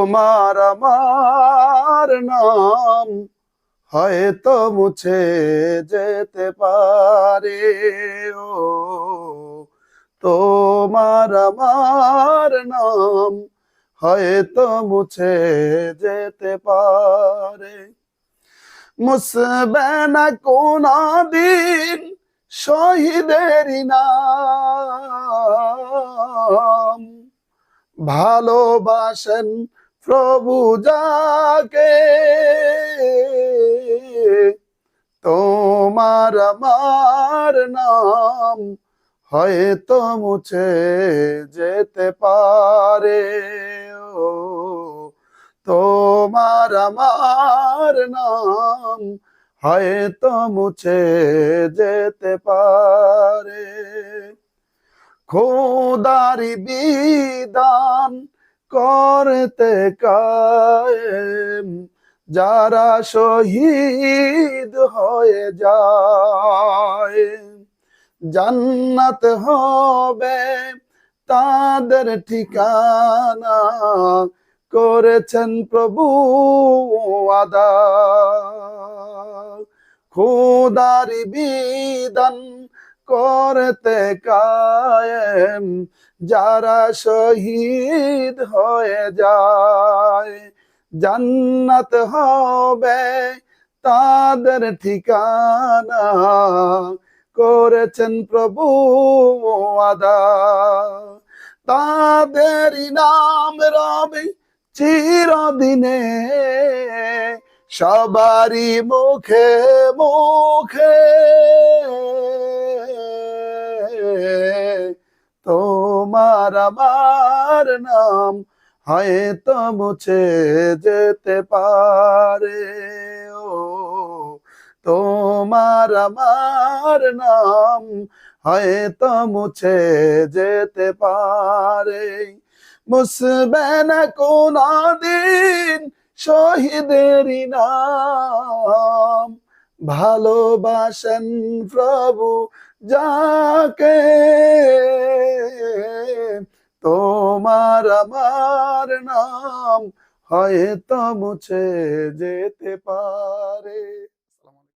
তোমার আমার নাম হয়তো মুছে যেতে পারে, ও তোমার আমার নাম হয়তো মুছে যেতে পারে। মুসবে না কোনদিন শহীদেরই নাম। ভালোবাসেন প্রভু যাকে, তোমার আমার নাম হয়তো মুছে যেতে পারে। ও, তোমার আমার নাম হয়তো মুছে যেতে পারে। খোদারি বিদান করতে কায়েম, যারা শহীদ হয়ে যায়। জান্নাত হবে তাদের ঠিকানা, করেছেন প্রভু আদা। খুদারি বিদান করতে কায়েম, যারা শহীদ হয়ে যায়, জান্নাত হবে তাদের ঠিকানা করেছেন প্রভু আদা তাদের নাম রবে চিরদিনে, সবারই মুখে মুখে তোমার আমার নাম হয়তো মুছে যেতে পারে। ও, তোমার আমার নাম হয়তো মুছে যেতে পারে। মুসবে না কোনদিন শহীদেরই নাম। ভালোবাসেন প্রভু যাকে তোমার আমার নাম হয়তো মুছে যেতে পারে।